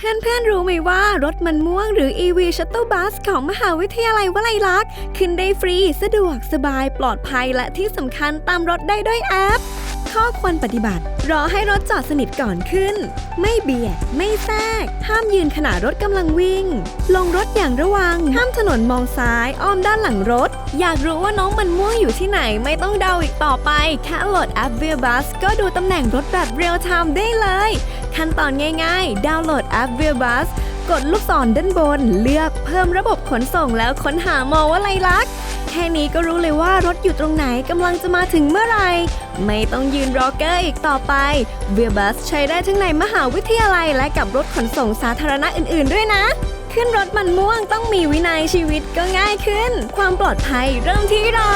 เพื่อนๆ รู้ไหมว่ารถมันม่วงหรือ EV Shuttle Bus ของมหาวิทยาลัยวลัยลักษณ์ขึ้นได้ฟรี สะดวกสบายปลอดภัยและที่สำคัญตามรถได้ด้วยแอป ข้อควรปฏิบัติ รอให้รถจอดสนิทก่อนขึ้น ไม่เบียด ไม่แทรก ห้ามยืนขณะรถกำลังวิ่ง ลงรถอย่างระวัง ห้ามถนนมองซ้าย อ้อมด้านหลังรถ อยากรู้ว่าน้องมันม่วงอยู่ที่ไหนไม่ต้องเดาอีกต่อไปแค่โหลดแอป v i a Bus ก็ดูตำแหน่งรถแบบเรียลไทม์ได้เลย ขั้นตอนง่ายๆ ดาวน์โหลดแอป v i a Bus กดลูกศรด้านบน เลือกเพิ่มระบบขนส่งแล้วค้นหามอว่าไรลักษณ์แค่นี้ก็รู้เลยว่ารถอยู่ตรงไหนกำลังจะมาถึงเมื่อไหร่ ไม่ต้องยืนรอเกอร์อีกต่อไป v i a Bus ใช้ได้ทั้งในมหาวิทยาลัยและกับรถขนส่งสาธารณะอื่นๆ ด้วยนะ ขึ้นรถมันม่วงต้องมีวินัยชีวิตก็ง่ายขึ้น ความปลอดภัยเริ่มที่เรา